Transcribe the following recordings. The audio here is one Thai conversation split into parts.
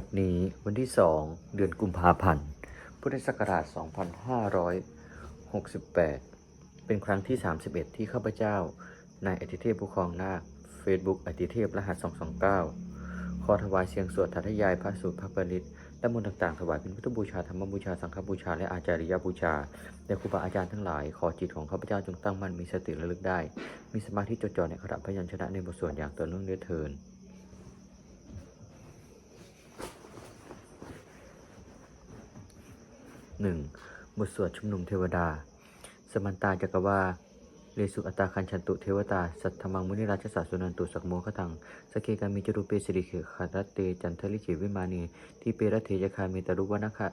บัดนี้วันที่ 2 เดือนกุมภาพันธ์ พุทธศักราช 2568 เป็นครั้งที่ 31 ที่ข้าพเจ้านายอธิเทพผู้ครองนาค Facebook อธิเทพรหัส 229 ขอถวายเสียงสวดทัทยายพระสูตรพระปริตและมนต์ต่างๆ ถวายเป็นพุทธบูชาธรรมบูชา สังฆบูชา และอาจาริยบูชาแด่ครูบาอาจารย์ทั้งหลาย ขอจิตของข้าพเจ้าจงตั้งมั่นมีสติระลึกได้ มีสมาธิจดจ่อในขณะพยัญชนะในบทสวดอย่างต่อเนื่องด้วยเทิน หนึ่งบทสวดชุมนุมเทวดา สมันตาจักวาเลสุอัตตาคันชันตุเทวตา สัทธมังมุนิราชสาสุนันตุสักโมขตังสเกกามิจรุเปสิริเขขัตเตจันทลิเขวิมานีที่เปรเทยคาเมตรุวนาคะ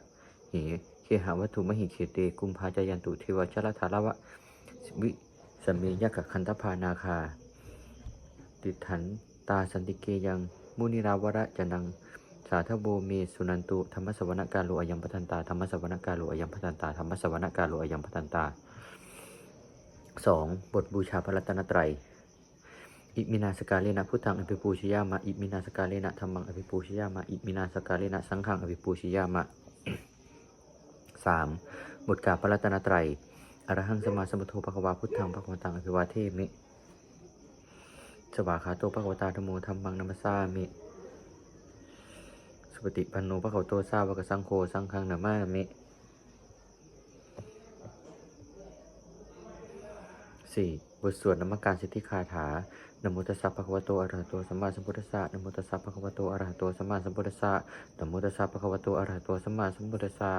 เหเคหาวัตถุมหิเขเตกุมภาจายันตุเทวชลธารวะวิสมเมยกคันธพานาคา ติถันตาสันติเกยังมุนิราวระจันัง สาธโบเมสุนันตุธรรมสวรรกาโลอายัมพัทันตาธรรมสวรรกาโลอายัมพัทันตาธรรมสวรรกาโลอายัมพัทันตาสองบทบูชาพระรัตนตรัยอิมินาสกาเลนะพุทธังอภิปูชยามะอิมินาสกาเลนะธรรมังอภิปูชยามะอิมินาสกาเลนะสังฆังอภิปูชยามะสามบทกาพระรัตนตรัยอรหังสมาสมุทโธภควาพุทธังภควตังอภิวาเทมิสวาขาโตภควตาธโมธรรมังนัมสสามิ ปฏิปันโนพระคะวะโตสาวกสังโฆสังฆังนามามิสี่บทสวดนมัการสิทธิคาถานโมตัสสะภะคะวะโตอะระหะโตสัมมาสัมพุทธัสสะนโมตัสสะภะคะวะโตอะระหะโตสัมมาสัมพุทธัสสะนโมตัสสะภะคะวะโตอะระหะโตสัมมาสัมพุทธัสสะ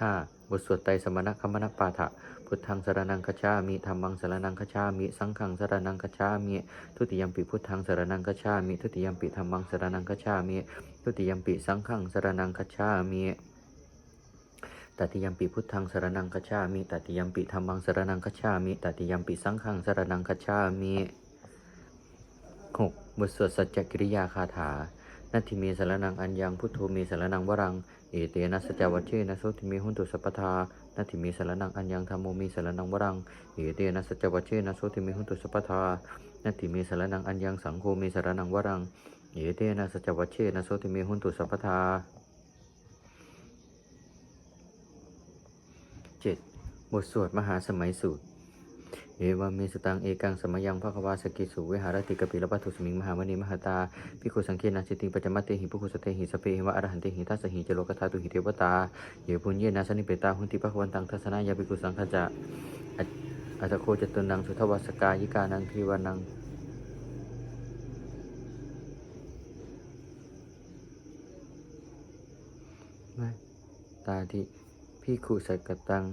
ห้าบทสวดไตรสมณคัมมณปาฐะพุทธังสรนังคัจฉามิธรรมังสรนังคัจฉามิ สังฆังสรนังคัจฉามิ ทุติยมปิพุทธังสรนังคัจฉามิ ทุติยมปิธรรมังสรนังคัจฉามิ ทุติยมปิสังฆังสรนังคัจฉามิตติยมปิพุทธังสรนังคัจฉามิตติยมปิธรรมังสรนังคัจฉามิตติยมปิสังฆังสรนังคัจฉามิหกบทสวดสัจจกิริยาคาถา นัตถิเมสรนังอัญญังพุทโธเมสรนังวรัง เอเตนะสจจวัชเชนะโสติเมหุนตุสัพทานัตถิเมสรนังอัญญังธรรมโมเมสรนังวรัง เอเตนะสจจวัชเชนะโสติเมหุนตุสัพทานัตถิเมสรนังอัญญังสังโฆเมสรนังวรัง เอเตนะสัจวัชเชนะโสติเมหุนตุสัพทาเจ็ดบทสวดมหาสมัยสูตร เอวาเมสตังเอกังสมยังภะควาสกิสุเวหารติกปิลปัตุสมิงมหามณีมหาตาพิคุสังเกนาสิติงปัจจมัตเตหิปุคุสเตหิสเปหิวะอรหันเตหิทัสสหิจโลกธาตุหิเทวตาเยปุญเยนาสนิเปตาหุนติภะควันตังทัสนายาภิกุสังฆจะอัตโคจตุนังสุทวัสกายิกานังทีวานังตาทิพิคุสักตัง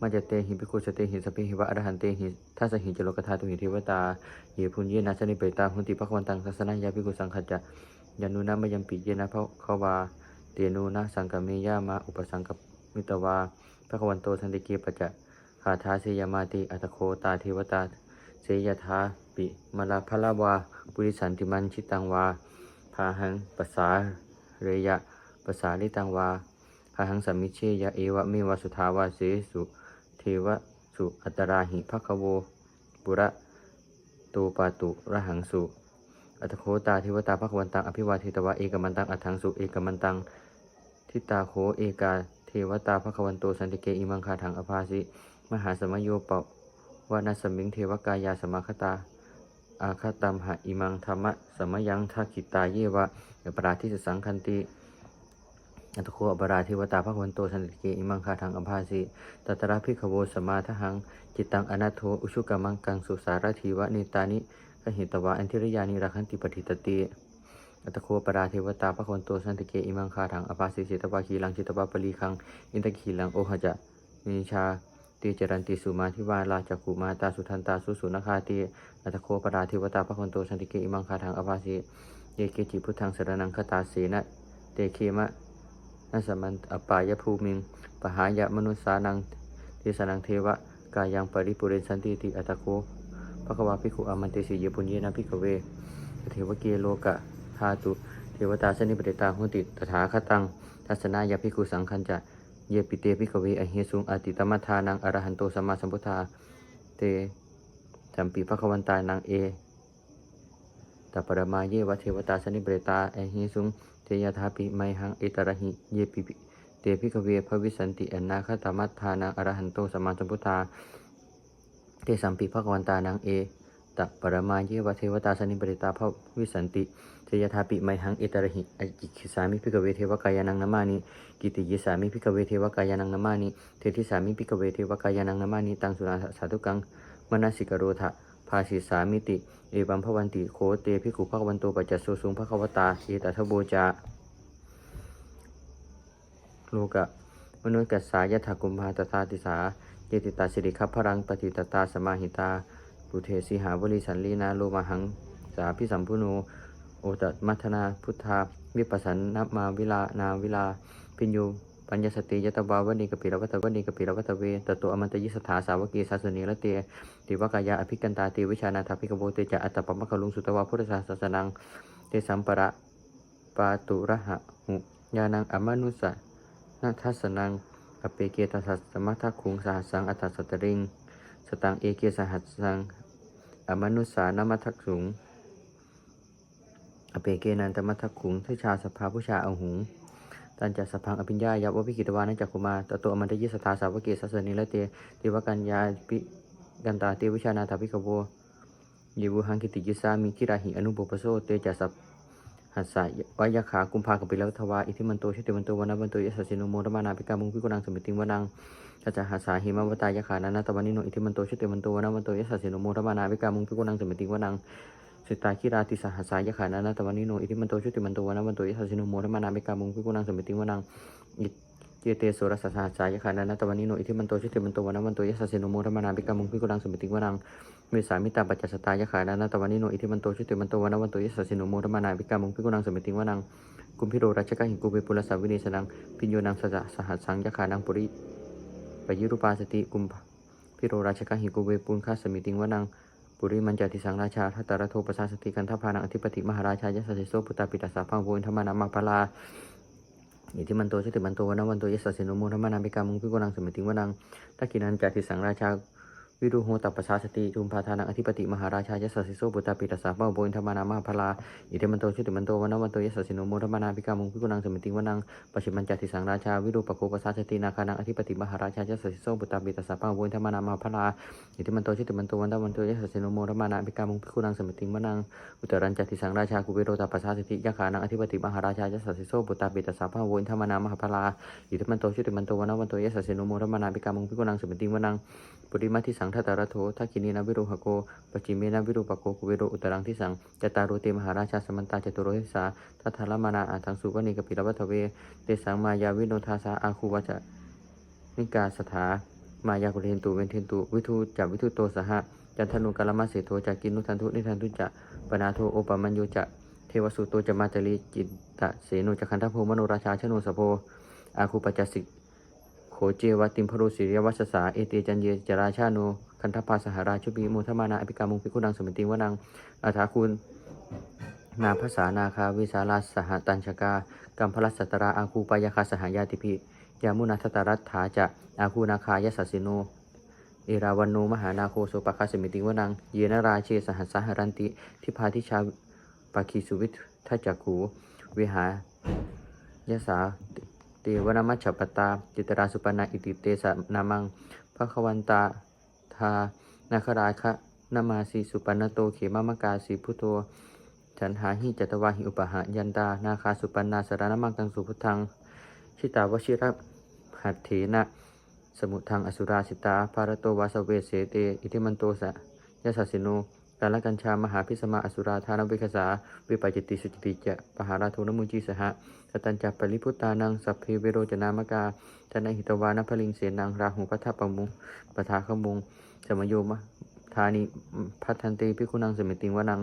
มาจเตหิพิคุสเตหิสพเพหิวะอรหันเตหิทัสหิจโลกธาตุหิเทวตาเยพุญเยนะสนิเปตาหุนติภะควันตังทัสนายาพิคุสังขจะยานุนามยังปิเยนะภะคะวาเตนูนะสังกเมยามาอุปสังกมิตวาภะควันโตสันติเกปจะคาถาเสยมาติอัตโคตาเทวตาเสยทาปิมลาภลาวาปุริสันติมันชิตังวาพาหังปสาเรยะปสาลิตังวาพหังสัมมิเชยะเอวะเมวะสุทาวาเสสุ วสุอัตราหิภคโวปุระตูปาตุระหังสุ อัตโคตาเทวตาภควันตังอภิวาเทตวะเอกมันตังอัตถังสุเอกมันตังทิตาโคเอกาเทวตาภควันโตสันติเกอิมังคาถังอภาสิมหาสมโยปะวานาสมิงเทวกายาสมาคตาอาคาตัมหะอิมังธรรมะสมยังทักขิตาเยวะปราทิสสังคันติ อัตโคอบราธิวตาภควันโตสันติเกอิมังคาทังอภาสิตัตระพิขโวสมาทหัง จิตตังอนัตโทอุชุกามังกังสุสารทีวะเนตานิกหิตวะอันทิรยานิรักันติปฏิตติอัตโคปราเทวตาภควันโตสันติเกอิมังคาทังอภาสิจิตวะคีลังจิตวะปลีคัง อินทคีลังโอหจะนิชาติจรันติสุมาทิวาลาจักขุมาตาสุทันตาสุสุนคาติอัตโคปราเทวตาภควันโตสันติเกอิมังคาทังอภาสิเยเกจิพุทธังสรนังคตาเสนะเตเคมะ นัสมันอปายภูมิงปหายะมนุษสานังทิสนังเทวะกายังปริปุเรนสันติติอัตโคภควาภิกขุอามันเตสิเยปุญเยนะภิกเวเทวเกโลกะธาตุเทวตาสนิปเดตาหุติตถาคตังทัศนายาภิกขุสังคันจะเยปิเตภิกเวอหิสุงอติตมัทานังอรหันโตสมาสัมพุทธาเตจัมปีภควันตานังเอตปรมาเยวะเทวตาสนิเบรตาเอหิสุง เทยถาปิไมหังเอตระหิเยปิปิเตพิกเวภวิสันติอนาคตามัตทานังอรหันโตสมาสัมพุทธาเตสัมปิภควันตานังเอตปรมาเยวะเทวตาสนิปริตาภวิสันติเทยถาปิไมหังเอตระหิอจิคิสามิพิกเวเทวกายานังนามานิกิติยิสามิพิกเวเทวกายานังนามานิเทติสามิพิกเวเทวกายานังนามานิตังสุนาสาธุกังมนสิกโรธะ ภาสิสามิติ เอวัมพวันติโคเตพิกุภควันโตปัจจสุสุงภควตาเอตทโบจาโลกะมนุษย์กัสสายถากุมภาตถาติสาเยติตาสิริคัพพรังปฏิตตาสมาหิตาปุเทสิหาวลิสันลีนาโลมาหังสาพิสัมพุโนโอตมัทนาพุทธา วิปัสสนนมาวิลานาวิลาพิญญู ปัญญสติยตบาวณีกปิรวัตวณีกปิรวัตเวตโตอมันตยิสถาสาวกีสาสนีละเตติวกายาอภิกันตาติวิชานาถาภิกโบเตจะอัตตปมะคลุงสุตวาพุทธศาสนังเตสัมปะระปาตุระหะหุญาณังอมนุสะนาทัสสนังอเปเกตัสสมัทธคุงสหัสังอัตตสตริง สตังเอเกสหัสสังอมนุสานมัทขุงอเปเกนันตมัทธขุงทิชาสภาผู้ชาเอาหุง ตันจัสสพังอภิญญายาววิกิตวานัจักขุมาตโตอมันตยิสถาสาวกีสัสนิละเตเทวกัญญาปิกันตาเตวิชานาถาภิกขโวยิวุหังกิติยิสามิกิราหิอนุปปโสเตจัสสะหัสสะวายขากุมภากปิลวัทวาอิทิมันโตชิติมันโตวันาบันโตยสสสิโนโมรมานาภิกามุงพิกุนังสมิติงวนังกัจจหัสสาหิมวตายขานานาตวันนิโนอิทิมันโตชิติมันโตวันาบันโตยสสสิโนโมรมานาภิกามุงพิกุนังสมิติงวนัง สิตาคิราติสหัสายขานานาตวันนิโนอิทิมันโตชุติมันโตวนามันโตยสัสสิโนโมรมานามิกามุงพิกุนังสมิติวนังอิเจเตโสรสสหัสายขานานาตวันนิโนอิทิมันโตชุติมันโตวนามันโตยสัสสิโนโมรมานามิกามุงพิกุนังสมิติวนังเมสามิตาปัจจสตายขานานาตวันนิโนอิทิมันโตชุติมันโตวนามันโตยสัสสิโนโมรมานามิกามุงพิกุนังสมิติวนังกุมพิโรราชกหิงกุเบปุรสาวินิสนังพิญโยนังสจสหัสสังยขานังปุริปยิรุปาสติกุมพิโรราชกหิงกุเบปุลคาสมิติวนัง ปุริมันจติสังราชาทัตตรโทปสาสติกันทพานังอธิปติมหาราชายสสิโสปุตตาปิตัสสาพังโวนธรรมานามาพลาอิทิมันโตชติมันโตวนาวันโตยสสสิโนโมธรรมานามิกามุงพิโกนังสมิติวนังทักกินันจติสังราชา วิรุโหตัปปสาสติจุมพาทานังอธิปติมหาราชายสสิโสปุตาปิตัสสาพังโวนธรรมานามาพลาอิทิมันโตชุติมันโตวันวันโตยสสสิโนโมธรรมานามิกามุงพิโกนังสมิติวันังปชิมันจติสังราชาวิรุปโคปสาสตินาคานังอธิปติมหาราชายสสิโสปุตาปิตัสสาพังโวนธรรมานามาพลาอิติมันโตชิติมันโตวันวันโตยสัสสิโนโมธรรมานาภิกามุงพิคุนังสมิติงมนังอุตรันจัติสังราชากุเบโรตาปัสสาสติยะขานังอธิปติมหาราชายสัสสิโสปุตาปิตัสสะพะโวนธรรมนามหาพลาอิติมันโตชิติมันโตวันวันโตยสัสสิโนโมธรรมานาภิกามุงพิคุนังสมิติงมนังปุริมาทิสังทัตตาระโททักขินีนวิโรหโกปจิเมนวิโรปโกกุเบโรอุตรังทิสังจตารโรเตมหาราชาสมันตาจตุโรหิสาทัทธาลมานาอาทังสุวณีกปิรวัตเวเตสังมายาวิโนทาสาอาคูวัจนิกาสถามายากุเรนตุเวนเทนตุวิทูจับวิทูโตสหะจันทนุกาลมาเสโทจากินุทันทุนิทันทุจะปนาโทโอปมัญโยจะเทวสุโตจะมาจริจิตตะเสโนจะคันทโพมโนราชาชโนสโพอาคูปจัสสิโขเจวติมพรุสิริยวัสสาเอเตจันเยจราชาโน คันทภาสหราชุบีโมทมานาอภิกามุงพิคุนังสมิติวนังอาถาคุณนาภาษานาคาวิสาลาสหตัญชกากัมพลัสสตราอาคูปายาคาสหายาติพิยามุนาทตารัตถาจะอาคูนาคายสัสิโนเอราวันโนมหานาโคโสปคาสมิติวนัง เยนราเชสหัสหรันติทิพาทิชาปาคีสุวิททัจจคูวิหายสาเตวนามัชปตาจิตราสุปนาอิติเตสะนามังพระควันตา ทานาคราคะนามาสีสุปันโตเขมามกาสีพุทโธฉันหาหิจัตวาหิอุปหายันตา นาคาสุปันนาสารนมังตังสุพุทธัง ชิตาวชิระหัตเถนะ สมุทังอสุราสิตา ภารโตวาสเวสเสเต อิทิมันโตสะยะสัสิโนกาลกัญชามหาพิสมาอสุราธานวิคสา วิปจิติสุจิติจะปหาราโทนมุจีสหะ สตัญจัปริพุตานังสัพเพเวโรจนามกาธนหิตวานพลิงเสนังราหุพัทธปมุงปทาขมุงสมโยมะธานิพัทันติพิคุนังสมิติงวนัง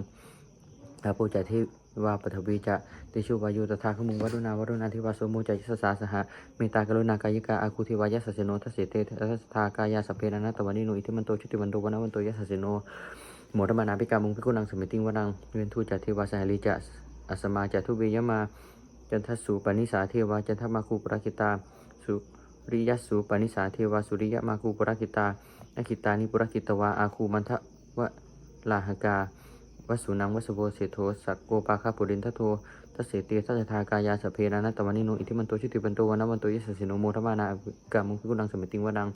อาปูจาทิวาปฐวีจะติชุวายุตถาขมุงวัดุนาวรุณาธิวาสโมจายสสาสหะเมตตากรุณากายิกาอาคุทิวายสสโนทัสเสเตทัสทากายาสพเพนะนะตวันนิโนอิทิมันโตชุติวันโตวันวันโตยสสสโนโมรมานาภิกามุงพิกุนังสมิติงวนังเวียนทูจัตเทวาสหลิจะอสมาจัตุเวยมา จันทสุปนิสาเทวาจันทมาคูปราคิตาสุริยสุปนิสาเทวาสุริยมาคูปราคิตาอคิตานิปุรคิตวาอาคูมันทะวะลาหกาวสุนังวสโวเสโทสักโกปาคาปุรินทโททัสเสติทัสสทากายาสเพนานัตวันิโนอิทิมันโตชิติปันโตวนาวันโตยสสสิโนโมทมานากามุขิกุลังสมิติงวดัง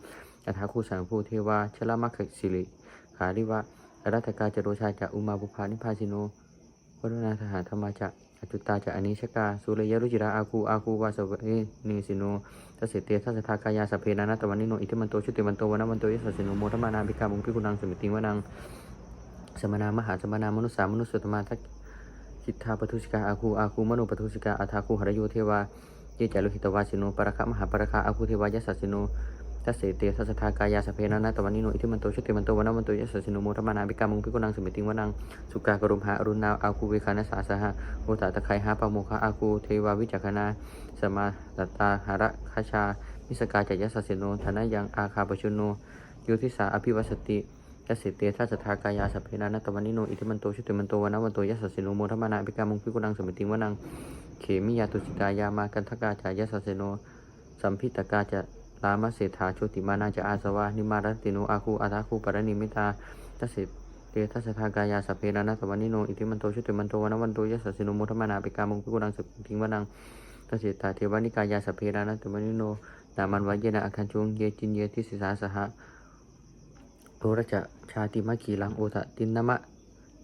อัฐาคูสังภูเทวาชลมัคคสิริขาริวะอรัตกาจโรชาจะอุมาบุพานิพาสิโนวรุณาทหารธรรมาจะ จุตาจะอนิชกาสุริยรุจิราอาคูอาคูวาสเวเนสิโนทัสเสติทัสทากายาสเพนานัตวันนิโนอิทิมันโตชิติมันโตวนาวันโตยสสสิโนโมทมานาบิกามุขิกุลังสมิติงวดังสมณามหาสมณามนุสามนุสุตมาทักคิทธาปทุสิกาอาคูอาคูมโนปทุสิกาอาทาคูหรโยเทวาเยจารุหิตวาสิโนปรคะมหาปรคะอาคูเทวายสัสสิโน ทัสเสเตทัสทากายาสเพนะนาตวันนิโนอิทิมันโตชุติมันโตวันวันโตยสัสสิโนโมทมานาบิกามุงพิกุนังสมิติงวนังสุกากรุมหาอรุณาอาคูเวคานาสาสหะโอตตะไคหาปะโมคะอาคูเทวาวิจักขณาสมาตตาหาระคาชามิสกาจายสัสสิโนธนายังอาคาปชุโนโยทิสาอภิวัสติยสสิเตทัสทากายาสเพนานัตวันนิโนอิทิมันโตชุติมันโตวันาวันโตยัสสสิโนโมทมานาภิกามุงพิกุลังสมิติงวนังเขมิยาตุสิกายามากันทกาจายยัสสสิโนสัมพิตกาจะ ลามเศรษฐาโชติมานาจะอาสวะนิมารติโนอาคูอาทาคูปรณิมิตาทัสสิเตทัสสทากายาสเพนานัตวันนิโนอิทิมันโตชุติมันโตวนวันโตยัสสิโนโมทมานาภิกามุงพิกุลังสมิติงวนังทัสสิตาเทวานิกายาสเพนานัตวันนิโนนามันวะเยนะอาคันจุงเยจินเยทิสิสาสหะโทรจะชาติมะขีลังโอทะตินนมะ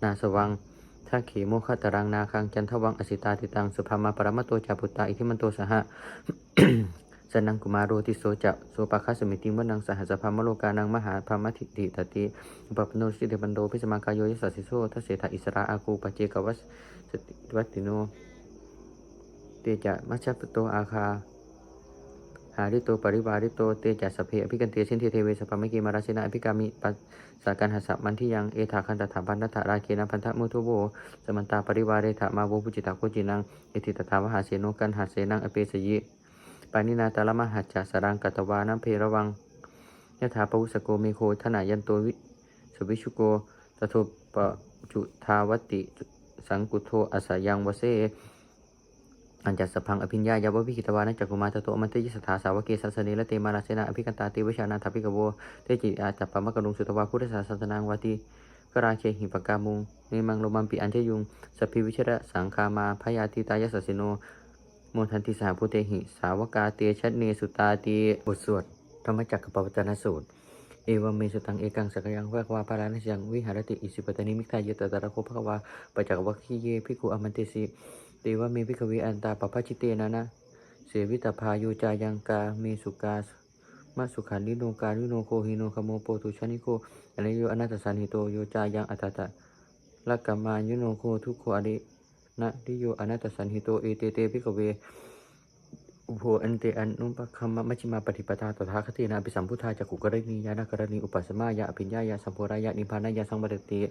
นาสวังทักเขโมขตรังนาคังจันทวังอสิตาติตังสุภามาปรมตโตจาปุตตาอิทิมันโตสหะ สนังกุมารโรติโสจะโสปะคัสมิติวนังสหัสภามโลกานังมหาพามทิติตติอุปปโนสิเดบันโดพิสมากายโยยสัสสิโซทัสเสถาอิสราอาคูปเจกวัสสติวัตติโนเตจะมัชฌปโตอาคาหาริโตปริวาริโตเตจัสสเพอภิกันเตสินเทเทเวสปะมะเกมาราสินะอภิกามิปัสสากันหัสสะมันที่ยังเอถาคันตถาพันธะราเคนะพันธะมุทุโวสมันตาปริวาเรถามาโวปุจิตาโคจินังเอติตถาวหาเสโนกันหาเสนังอเปสยิ ปานินาตาลมหัจจสรังกัตวานัเพระวังยะถาปวุสโกเมโคธนายันโตวิสุวิชุโกตโทปะจุทาวติสังกุโทอสยังวเสอัญจัสสพังอภิญญายาววิคิตวานัจักกุมาตโตอมันเตยิสถาสาวเกสัสเนละเตมาราเสนาอภิกันตาติวิชานาทัพิกโวเตจิอาจัปปะมะกรุงสุตวาพุทธศาสนางวาติกราเคหิปกามุงเนมังโลมัมปิอัญเชยุงสพิวิชระสังคามาพยาติตายสสสิโน โมทันติสหพุเตหิ สาวกาเตชะเนสุตาตีบทสวดธรรมจักรปวัตนสูตร เอวเมสุตังเอกังสกยังภะคะวาปารานิยังวิหารติอิสิปตานิมิกายตตระโคภะควาปจจกวัคคีเยภิกขุอมันเตสิเตวะเมภิกขเวอันตาปปะจิเตนะนะ เสวิตาพายุจายังกาเมสุกามาสุขันนิโนกาลิโนโคหิโนขโมโปตุชนิโกอนโยอนัตสันหิโตโยจายังอัตตะลักกมายุโนโคทุกโคอดิ นะดิโยอนัตสันหิโตเอเตเตภิกเวอุโภอันเตอันนุปคัมมัชิมาปฏิปทาตถาคตินาปิสัมพุทธาจักขุกรณียานกรณีอุปสมายะอภิญญายะสัมโพรายะนิพานายะสังวรติ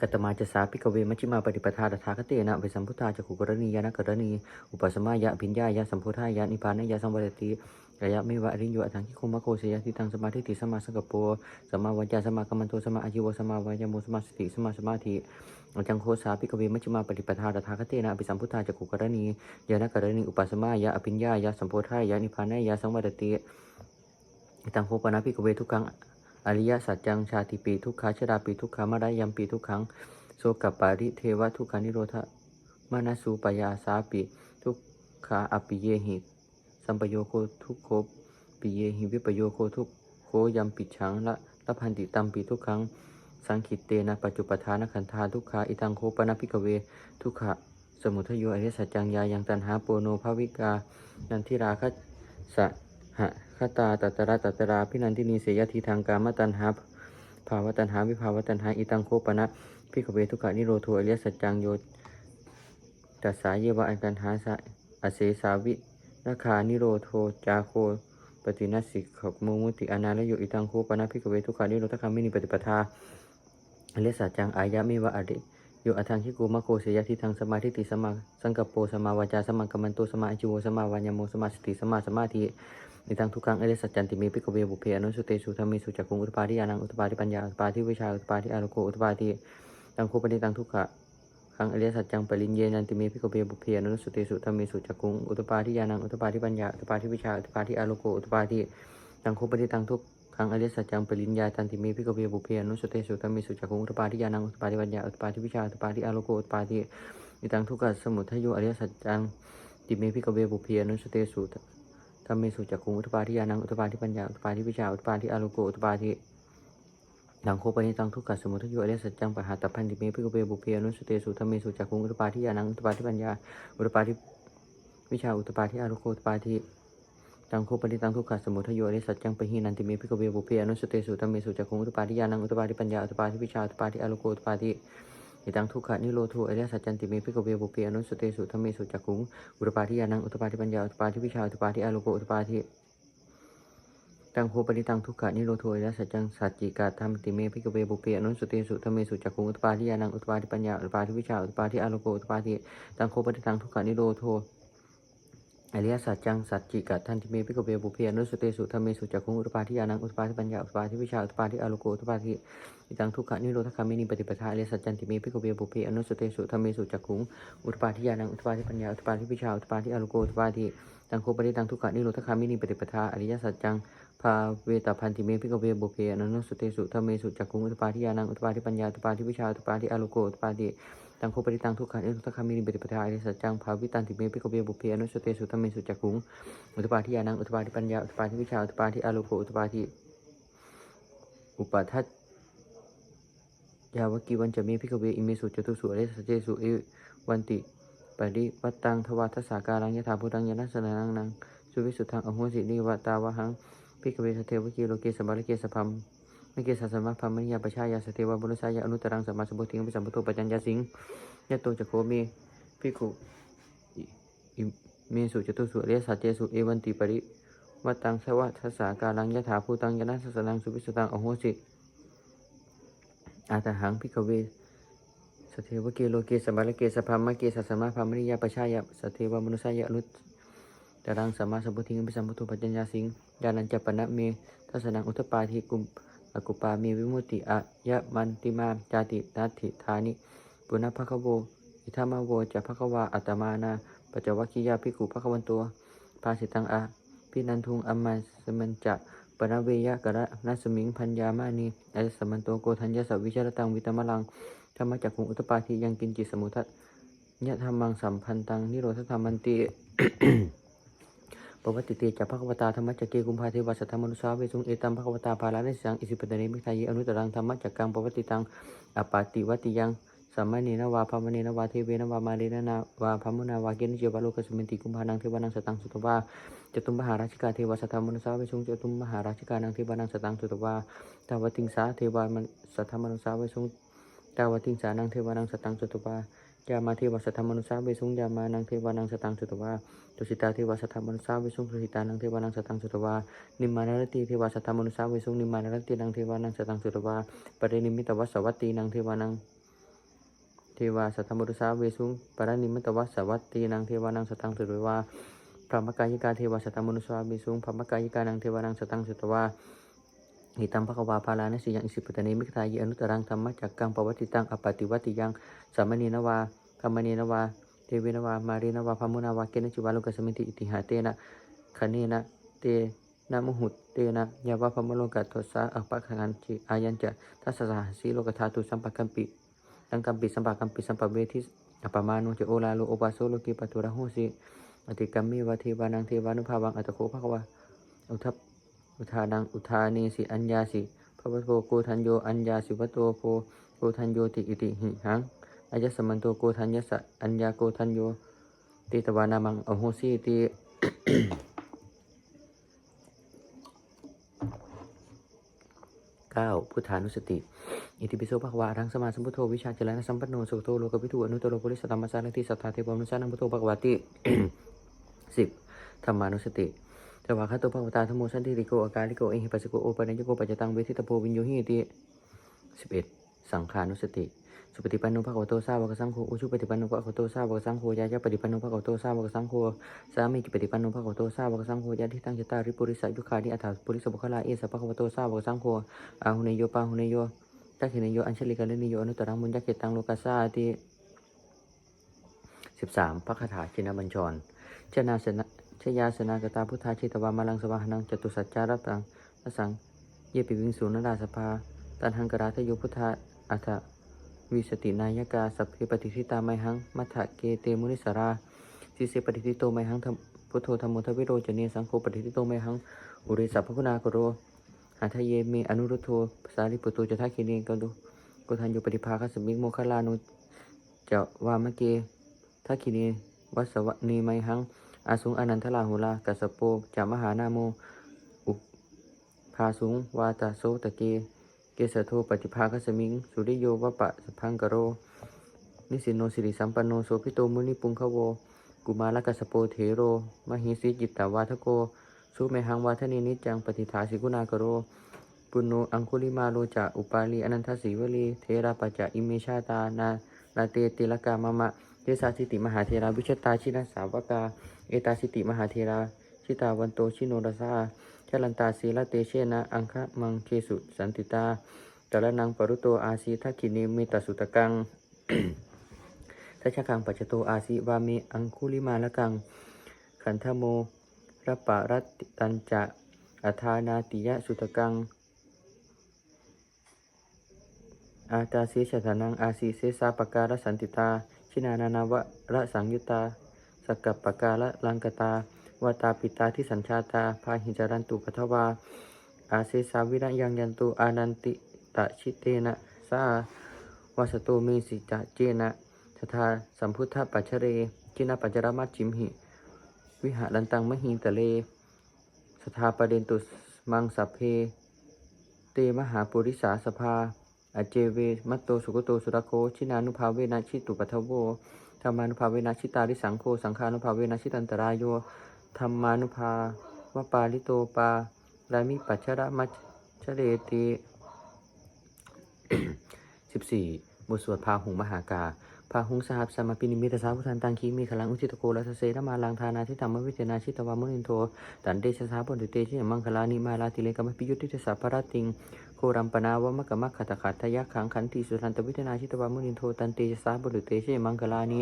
กัตมาจะสาปิกเวมัชิมาปฏิปทาตถาคตินาปิสัมพุทธาจักขุกรณียานกรณีอุปสมายะอภิญญายะสัมโพธายะนิพานายะสังวรติกายะเมวะอริยโยอัตังคิโคมะโคเสยะทิตังสมาธิติสมาสังกปโปสมาวาจาสมากัมมันโตสมาอาชีวสมาวายามุสมาสติสมาสมาธิ อจังโคสาปิกเวมัชฌิมาปฏิปทาตถาคตินาปิสัมพุทธาจักขุกรณียานกรณีอุปสมายะอภิญญายะสัมโพธายะนิพพานายะสังวัตติตังโคปนาภิกเวทุกขังอริยสัจจังชาติปีทุกขาชราปีทุกขามารายัมปีทุกขังโสกัปปาริเทวะทุกขานิโรธมานาสูปยาสาปิทุกขาอปิเยหิสัมปโยโคทุกโคปิเยหิวิปโยโคทุกโคยัมปิชังละละพันติตัมปีทุกขัง สังขิตเตนะปัจจุปทานขันธาทุกขาอิตังโคปนาภิกเว ทุกขะสมุทโยอริสัจจังยายังตันหาโปโนภาวิกา นันทิราคัสหะคตาตัตระตัตราพินันทินีเสยทีทางกามตันหาภาวตันหาวิภาวตันหาอิตังโคปนะพิขเวทุกขานิโรโทอริสัจจังโยตัสสาเยวะอันตันหาสะอเสสาวินาคานิโรโทจาโคปฏินัสสิขโมมุติอนาลโยอิตังโคปนะพิขเวทุกขานิโรธคามินิปฏิปทา อริยสัจจังอายะมิวะอดิโยอัทังคิโกมะโคเสยทิทังสมาธิติสมาสังกปโปสมาวาจาสมากัมมันโตสมาอจิโวสมาวายโมสมาสติสมาสมาธิในทางทุกขังอริยสัจจันติเมปิกเวบุเพอนุสุเตสุธรรมิสุจักขุงอุตปาทิยานังอุตปาทิปัญญาอุตปาทิวิชาอุตปาทิอารุโกอุตปาทิตังโคปนิตังทุกขะขังอริยสัจจังปริญเยนันติเมปิกเวบุเพอนุสุเตสุธรรมิสุจักขุงอุตปาทิยานังอุตปาทิปัญญาอุตปาทิวิชาอุตปาทิอารุโกอุตปาทิตังโคปนิตังทุกข งอริยสัจจังปริญญาตันติเมพิกเวบุเพอนุสเตสุตมิสุจักขุงอุตปาทิยานังอุตปาทิปัญญาอุตปาทิวิชาอุตปาทิอโลโกอุตปาทิอิตังทุกขสมุทัยโยอริยสัจจังติเมพิกเวบุเพอนุสเตสุธรรมเมสุจักขุงอุตปาทิยานังอุตปาทิปัญญาอุตปาทิวิชาอุตปาทิอารุโกอุตปาทิดังโคปนิตังทุกขสมุทัยโยอริยสัจจังปะหาตพันติเมพิกเวบุเพอนุสเตสุธรรมเมสุจักขุงอุตปาทิยานังอุตปาทิปัญญาอุตปาทิวิชาอุตปาทิอารุโกอุตปาทิ ตังโคปนิตังทุกขสมุทัยโยอริสัจจังปะหีนันติเมพิกเวบุเพอนุสเตสุธรรมเมสุจักขุงอุตปาทิยานังอุตปาทิปัญญาอุตปาทิวิชาอุตปาทิอารุโกอุตปาทิอิตังทุกขะนิโรโทอริยสัจจันติเมพิกเวบุเพอนุสเตสุธรรมเมสุจักขุงอุตปาทิยานังอุตปาทิปัญญาอุตปาทิวิชาอุตปาทิอารุโกอุตปาทิตังโพปริตังทุกขะนิโรโทอริยสัจจังสัจจิกาธรรมติเมพิกเวบุเพอนุสเตสุธรรมเมสุจักขุงอุตปาทิยานังอุตปาทิปัญญาอุตปาทิวิชาอุตปาทิอารุโกอุตปาทิตังโพปริตังทุกขะนิโรโท อริยสัจจังสัจจิกาทันติเมพิกเวบุเพอนุสเตสุธรรมเมสุจักขุงอุตปาทิยานังอุตปาทิปัญญาอุตปาทิวิชาอุตปาทิอารุโกอุตปาทิอิตังทุกขะนิโรธคามินีปฏิปทาอริยสัจจันติเมพิกเวบุเพอนุสเตสุธรรมเมสุจักขุงอุตปาทิยานังอุตปาทิปัญญาอุตปาทิวิชาอุตปาทิอารุโกอุตปาทิตังโคปริตังทุกขะนิโรธคามินีปฏิปทาอริยสัจจังภาเวตาพันติเมพิกเวบุเพอนุสเตสุธรรมเมสุจักขุงอุตปาทิยานังอุตปาทิปัญญาอุตปาทิวิชาอุตปาทิอารุโกอุตปาทิ ตังโคปริตังทุกขะนิโรธคามินีปฏิปทาอริสัจจังภาวิตันติเมพิกเวบุเพอนุสเตสุธรรมเมสุจักุงอุตปาทิยานังอุตปาทิปัญญาอุตปาทิวิชาอุตปาทิอารุโกอุตปาทิอุปทัตยาวกีวันจะมีพิกเวอิเมสุจตุสุอริสเจสุเอวันติปริวัตตังทวาทสาการังยถาภูตังยนัสนานังนังสุวิสุทธังอโหสินิวัตตาวะหังพิกเวสเทวกีโลเกสบาลเกสพัม มเกสสัมมาพัมมนิยาปชายาสเทวบุรุษายาอนุตรังสัมมาสัมพุทธิงปิสัมพุทโธปัญญาสิงยะโตจะโคเมพิกุอิเมสุจตุสุอริสเจสุเอวันติปริวัตังทวาทสาการังยะถาภูตังยนัสสนังสุวิสุทธังอโหสิอาตหังพิกเวสเทวเกโลเกสบาลเกสพัมมะเกสสมมาพัมมนิยาปชายะสเทวมนุสายะอนุตรังสัมมาสัมพุทธิงปิสัมพุทโธปัญญาสิงญาณัญจปนะเมทัสนังอุทปาทิกุม อกุปามีวิมุติอะยะมันติมาจาตินัตถิธานิปุณภคโวอิทัมโวจะภควาอัตมานาปัจจวัคคียาภิกขุภควันตัวภาสิตังอะพินันทุงอัมมาสมันจะปนเวยะกะระนัสมิงพัญญามานีอสมันโตโกทัญญาสวิชรตังวิตมลังธรรมจักขุงอุตปาทิยังกินจิตสมุทัตยะธรรมังสัมพันตังนิโรธธรรมันติ ปวัติเตจัพพะวตาธรรมจักเกกุมภาเทวสัทธมนุสาเวสุงเอตัมภะวตาภาลานิสังอิสิปตเนมิทายอนุตรังธรรมจักกังปวัติตังอปาติวัติยังสัมมานีนวาพามณีนวาเทเวนวามาเรนนาวาพามุนาวาเกณเจวาโลกสมินติกุมภานังเทวานังสตังสุตวาจตุมมหาราชิกาเทวสัทธมนุสาเวสุงจตุมมหาราชิกานังเทวานังสตังสุตวาตาวติงสาเทวามันสัทธมนุสาเวสุงตาวติงสานังเทวานังสตังสุตวา ยามาเทวสัทธมนุสาเวสุงยามานังเทวานังสตังสุตวาตุสิตาเทวสัทธมนุสาเวสุงตุสิตานังเทวานังสตังสุตวานิมมานารติเทวสัทธมนุสาเวสุงนิมมานารตินังเทวานังสตังสุตวาปรินิมิตวัสสวัตตีนังเทวานังเทวาสัทธมรุสาเวสุงปรนิมิตวัสสวัตตีนังเทวานังสตังสุตวาพระมกายิกาเทวาสตมนุสวาบิสุงพระมกายิกานังเทวานังสตังสุตวา หิตัมภควาภาลานสิยังอิสิปตเนมิคทายอนุตรังธรรมจักกังปวัติตังอปปติวัติยังสามณีนวาธรรมณีนวาเทวินวามารีนวาพมุนาวาเกณจิวาลุกสมิติอิติหาเตนะคเนนะเตนะมุหุตเตนะยาวะพมุโลกัตโทสะอัปปะคันจิอายัญจะทัสสะสีโลกธาตุสัมปะกัมปิตังกัมปิสัมปะกัมปิสัมปะเวทิอัปปมานุจะโอลาโลโอปาโซโลกิปัตุระโหสิอติกัมมิวะเทวานังเทวานุภาวังอัตโคภควาอุทัป อุทานังอุทานีสิอัญญาสิพระวโตโกทัญโยอัญญาสิวัตโตโพโกทัญโยติอิติหิหังอายสสมันโตโกทัญญสะอัญญาโกทัญโยติตวานามังอโหสิติเก้าพุทธานุสติ อิติปิโสภควะอรหังสมาสัมพุทโธวิชาเจริญสัมปันโนสุขโตโลกวิทูอนุตตโลปุริสตัมมาสารติสัทธาเทวมนุสานังพุทโธภะควะติสิบธรรมานุสติ ตวาคาโตภะวตาธโมสันติริโกอากาลิโกเอหิปัสสโกโอปัญโกปัจจตังเวทิตโพวิญโยหิติสิบเอ็ดสังขานุสติ สุปฏิปันโนภะคะวโตสาวกสังโฆอุชุปฏิปันโนภะคะวโตสาวกสังโฆยายาปฏิปันโนภะคะวโตสาวกสังโฆสามีจิปฏิปันโนภะคะวโตสาวกสังโฆยะทิตังจตาริปุริสยุคานิอัฏฐาปุริสบุคลาเอสภะคะวโตสาวกสังโฆอาหุเนโยปาหุเนโยตักขิเนโยอัญชลิกาเลนิโยอนุตรังมุญญเกตังโลกัสสาติสิบสามพระคาถาชินบัญชรชนาสนะ ยาสนากตาพุทธาชิตวามาลังสวาหนังจตุสัจจารับตังนสัง เยปิวิงสูนราสภา ตันหังกราทโยพุทธาอัฏฐวิสตินายกาสัพเพปฏิทิตาไมหังมัทธะเกเตมุนิสราสิเสปฏิทิโตไมหังพุทโธธรรมโมทวิโรจเนสังโฆปฏิทิโตไมหังอุริสัพพคุณากโรหาทะเยเมอนุรุตโธสาริปุตโตจะทักขิเนกโลกุทันโยปฏิภาคสมิงโมคลานุจะวามะเกทักขิเนวัสวะเนไมหัง อาสุงอนันทลาหุลากัสโปจามหานาโม อุภาสุงวาตาโสตะเก เกสโทปฏิภาคสมิง สุริโยวะปะสพังกโร นิสินโนสิริสัมปันโนโสพิโตมุนิปุงขโว กุมารกัสโปเทโร มหิสิจิตตาวาทโก สุเมหังวาทเนนิจังปฏิทาสิกุณากโร ปุณโนอังคุลิมาโลจะอุปาลีอนันทสีวลี เทระปัจจะอิเมชาตานาลาเตติลกามะมะเทสาสิติมหาเทราวิชตาชินาสาวกา เอตาสิติมหาเทราชิตาวันโตชิโนรสาชลันตาศีลเตเชนะอังคะมังเคสุสันติตากาลนังปรุโตอาสีทักขินิมิตสุตกังทัชคังปัจจโตอาสีวามิอังคุลิมาละกัง ขันธโมรปะรัตตันจะอัธานาติยะสุตกัง อาตาสีชตานังอาสีเสสาปการสันติตา ชินานานาวะระสังยุตตา สกัปปการะลังกตาวตาปิตาที่สัญชาตาพาหิจารันตุปัทวา อาเซสาวิระยังยันตุอานันติตะชิเตนะสาวาสตเมสิจเจนะทธาสัมพุทธปัจเรกินาปัจจรมัจจิมหิ วิหารันตังมหิงตะเลสถาประเดนตุมังสัพเพ เตมหาปุริสาสภา อเจเวมัตโตสุกโตสุรโคชินานุภาเวนะชิตุปัทโว ธรรมานุภาเวนะชิตาริสังโฆสังฆานุภาเวนะชิตันตรายโยธรรมานุภาวปาลิโตปารามิปัจฉระมัจฉเรติสิบสี่บทสวดพาหุงมหากาพาหุงสหับสมาปินิมิตสาพุทธันตังคีมีขลังอุทิตโกรัสเสนมาลังทานาทิธรรมวิเทนาชิตวามุนินโทตันเดชสาปนตุเตชิมังคลานิมาลาติเลกมปิยุทธิสาภรติง โครัมปนาวมะกะมะขัตขัตทยะขังขันติสุทันตวิทนาชิตวามุนินโทตันเตชสาปนตุเตชิมังคลานิ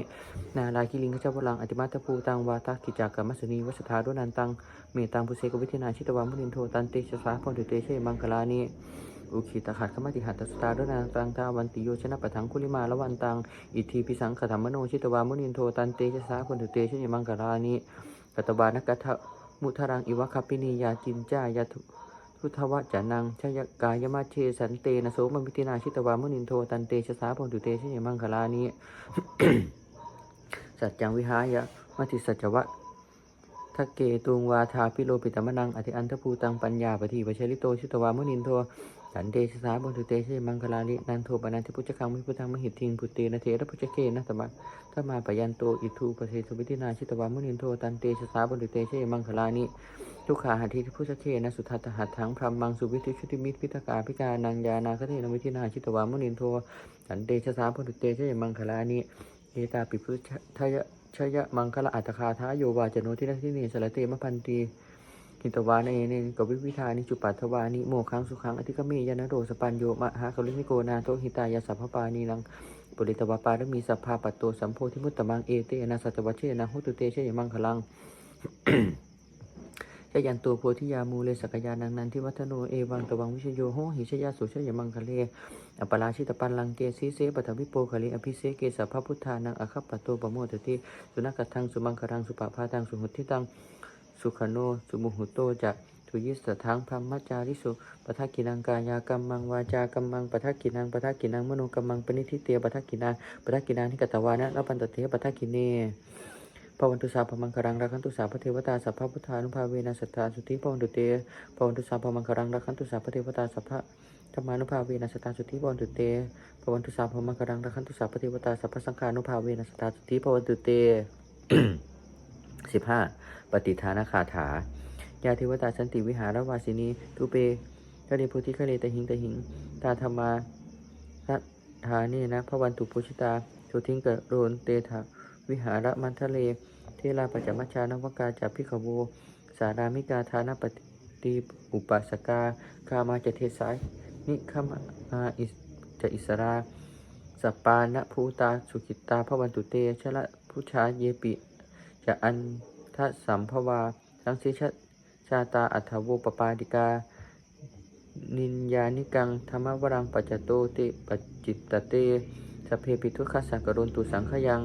นาลาคิลิงขจาวลังอติมาตภูตังวาตากิจากรมัสนีวัสธาโดนันตังเมตังพุเสกวิทนาชิตวามุนินโทตันเตชสาปนตุเตชิมังคลานิอุคิตขัดขมติหัตสตาด้วยนาตังตาวันติโยชนะปะทังคุลิมาละวันตังอิทีพิสังขธรรมโนชิตวามุนินโทตันเตชะสาคนตุเตชยมังกรานิกัตบานกัทะมุทรังอิวะคปินียาจินจายาทุ ทุทธวะจานังชยกายมาเชสันเตนะโสมมิตินาชิตวามุนินโทตันเตชะสาคนตุเตชยมังกรานิสัจจังวิหายะมัติสัจวะทักเกตุงวาทาพิโลปิตมนังอธิอันทภูตังปัญญาปฏิปเชลิโตชิตวามุนินโทสันเตชะสาบุตุเตชะมังคลาลินันโทปนันทิพุจคังมิพุทธังมหิทิงพุตเตนะเทระพุจเกนะตมะถ้ามาปยันโตอิทูปเทสุวิตินาชิตวามุนินโทตันเตชะสาบุตุเตชะมังคลานิ ทุกขาหัตถิพุจเกนะสุทัตหัตถังพรหมังสุวิทิชุติมิตรพิทกาพิการนังยานาคเทนวิธินาชิตวามุนินโทสันเตชะสาบุตุเตชะมังคลานิเอตาปิพุทยะชยมังคละอัตคาทาโยวาจโนทินัทินีสละเตมพันตีกิตวาเนเนกวิวิธานิจุปัทวานิโมคังสุขังอธิกเมยานโรสปัญโยมหาคลิมิโกนาโตหิตายาสัพพปานีลังปุริตวาปารมีสัพพาปัตโตสัมโพธิมุตตมังเอเตนะสัตวะเชนะหุตุเตชยมังคลัง ชยันตัวโพธิยามูเลสกยานังนันทิวัฒโนเอวังตวังวิชโยโหหิชยาสุชยมังคะเลอปราชิตปันลังเกสีเสปทวิโปคะลิอภิเสเกสัพพพุทธานังอคัปปะโตปโมทติสุนักทังสุมังครังสุปะพาตังสุหุติตังสุขโนสุมุหุโตจะทุยิสทังพรหมจาริสุปทักกินังกายากรรมังวาจากรรมังปทักกินังปทักกินังมโนกรรมังปณิทิเตียปทักกินังปทักกินังนิกตวานะรปันตเทปทักกิเน พวันตุสาพมังครังรักขันตุสาพเทวตาสัพพพุทธานุภาเวนัสตาสุติพวันตุเตพวันตุสาพมังครังรักขันตุสาพเทวตาสัพพธรรมานุภาเวนัสตาสุติพวันตุเตพวันตุสาพมังครังรักขันตุสาพเทวตาสัพพสังฆานุภาเวนัสตาสุติพวันตุเตสิบห้าปฏิทานคาถายาเทวตาสันติวิหารวาสินีทุเปกเดพุทธิคเลตหิงตหิง ตาธรรมาทัฐาเนนะพระวันตุปุชิตาสุทิงกะโรนเตถะ วิหารมันทะเล เทลาปัจจมัชชานวกาจับพิขโวสารามิกาทานปฏิอุปัสกาคามาจะเทสาย นิคมาอิจะอิสราสปานะภูตาสุขิตาพระวันตุเตชะละพุชาเยปิจะอันทัสัมภวา ทั้งสิชะชาตาอัฏฐโวปปาดิกา นินยานิกังธรรมวรังปัจจโตเตปัจจิตตเตสเพปิทุขสังกโรนตุสังขยัง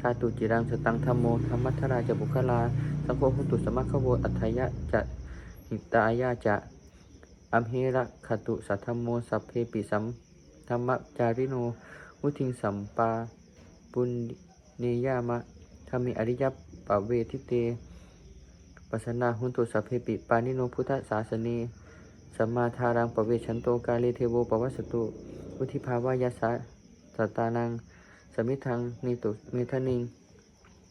ชาตุจิรังสตังธรรมโมธรรมัทราจะบุคลา สังโฆหุตุสมัคคโวอัฏฐยะจะหิตายาจะอัมเหระขตุสัทธมโมสัพเพปิสัมธรรมจาริโนมุทิงสัมปาปุญเนยามะธรรมิอริยปะเวทิเตปัสนาหุนตุสัพเพปิปานิโนพุทธศาสเนสัมมาทารังปเวชันโตกาเลเทโวปวัสสตุวุธิภาวายาสะสัตตานัง สมิทังนิตุเมทนิง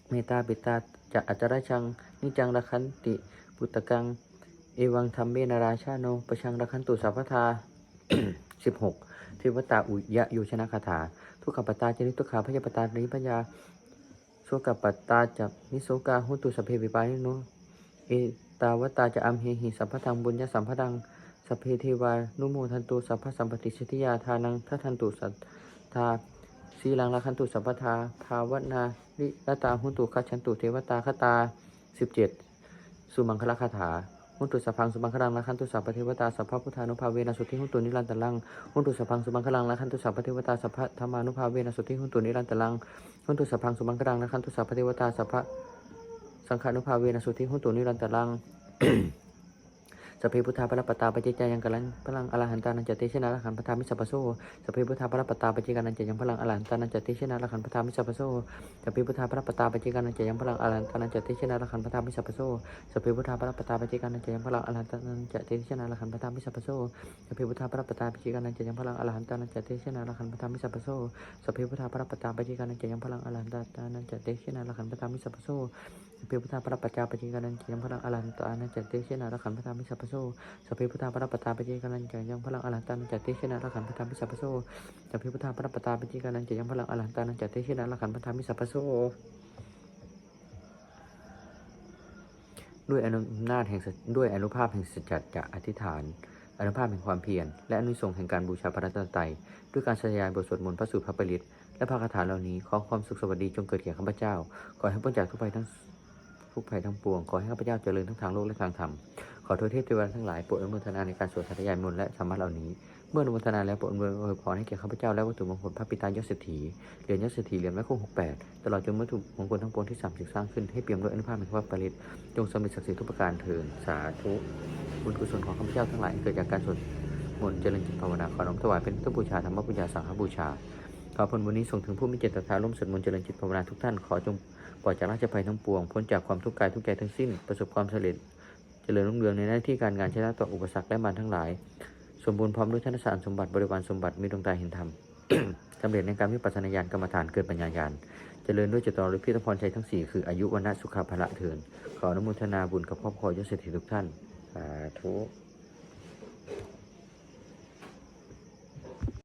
เมตตาปิตาจะอัจจรชัง นิจังรักขันติปุตตะกัง เอวังธรรมเมนาราชาโนประชังรักขันตุสัพพทาสิบหกเทวตาอุยะโยชนะคาถา ทุกขปตาจนิทุกขาพยาปตานิพยาโสกปตาจับนิโสกาหุตุสเพวิปานิโนเอตาวตาจะอัมเหหิสัพพทังบุญญสัมพทังสเพเทวานุโมทันตุสัพพสัมปติสิทธิยาทานังทัทันตุสัทธา สีลังละคันตุสัพพทา ภาวนาลิลตาหุนตุคัจฉันตุเทวตาคตาสิบเจ็ดสุมังคลคาถาหุนตุสัพพังสุมังคลังละคันตุสัพพเทวตาสัพพพุทธานุภาเวนะสุทธิหุนตุนิรันตลังหุนตุสัพพังสุมังคลังละคันตุสัพพเทวตาสัพพธรรมานุภาเวนะสุทธิหุนตุนิรันตลังหุนตุสัพพังสุมังคลังละคันตุสัพพเทวตาสัพพสังฆานุภาเวนะสุทธิหุนตุนิรันตลัง สพเพพุทธาปรปตาปเจจายังกัลังพลังอรหันตานันจเตชนะละขันปทามิสัพโสสพเพพุทธาปรปตาปเจกานันจยังพลังอรหันตานันจเตชนะละขันปทามิสัพโสสพเพพุทธาปรปตาปเจกานันจยังพลังอรหันตานันจเตชนะละขันปทามิสัพโสสพเพพุทธาปรปตาปเจกานันจยังพลังอรหันตานันจเตชนะละขันปทามิสัพโสสพเพพุทธาปรปตาปเจกานันจยังพลังอรหันตานันจเตชนะละขันปทามิสัพโสสพเพพุทธาปรปตาปเจกานันจยังพลังอรหันตานันจเตชนะละขันปทามิสัพโสสพเพพุทธาปรปัจจาปเจกานันจยังพลังอรหันตานันจตเตชนะระขันพระธรรมิสัพพโสสพเพพุทธาปรปัจจาปจิกานันยังพลังอรหันตานันจัตเตเชนะระขันพระธรรมิสัพพโสสพเพพุทธาปรปัจจาปจิกานันยังพลังอรหันตานันจัตเตเชนะระขันพระธรรมิสัพพโสด้วยอำนาจแห่งด้วยอนุภาพแห่งสัจจะอธิษฐาน อนุภาพแห่งความเพียร และอนุสงแห่งการบูชาพระรัตนตรัยด้วยการแสดงบทสวดมนต์พระสูตรพระปริตและพระคาถาเหล่านี้ขอความสุขสวัสดีจงเกิดแก่ข้าพเจ้าขอให้พ้นจากทุกภัยทั้งทุกภัยทั้งปวงขอให้ข้าพเจ้าเจริญทั้งทางโลกและทางธรรม ขอโทษเทพเทวดาทั้งหลายโปรดอนุโมทนาในการสวดสาธยายมนต์และธรรมะเหล่านี้ เมื่ออนุโมทนาแล้วโปรดอวยพรให้แก่ข้าพเจ้าและวัตถุมงคลพระปิตายศเศรษฐีเหรียญยศเศรษฐีเหรียญแม่คงหกแปดตลอดจนวัตถุมงคลทั้งปวงที่สามสิบสร้างขึ้นให้เปี่ยมด้วยอนุภาพแห่งพระปริตจงสำเร็จศักดิ์สิทธิ์ทุกประการเถิดสาธุบุญกุศลของข้าพเจ้าทั้งหลายเกิดจากการสวดมนต์เจริญจิตภาวนาขอน้อมถวายเป็นพุทธบูชาธรรมบูชาสังฆบูชาขอผลบุญนี้ส่งถึงผู้มีเจตศรัทธาร่วมสวดมนต์เจริญจิตภาวนาทุกท่านขอจงปล่อยจากราชภัยทั้งปวงพ้นจากความทุกข์กายทุกใจทั้งสิ้นประสบความสำเร็จ เจริญรุ่งเรืองในหน้าที่การงานชนะต่ออุปสรรคและมารทั้งหลาย สมบูรณ์พร้อมด้วยธนสารสมบัติบริวารสมบัติมีดวงตาเห็นธรรมสำเร็จในการวิปัสสนาญาณกรรมฐานเกิดปัญญาญาณเจริญด้วยจตุรพิธพรชัยทั้งสี่คืออายุวันสุขภาละเถินขออนุโมทนาบุญกับครอบครัวยศเศรษฐีทุกท่านสาธุ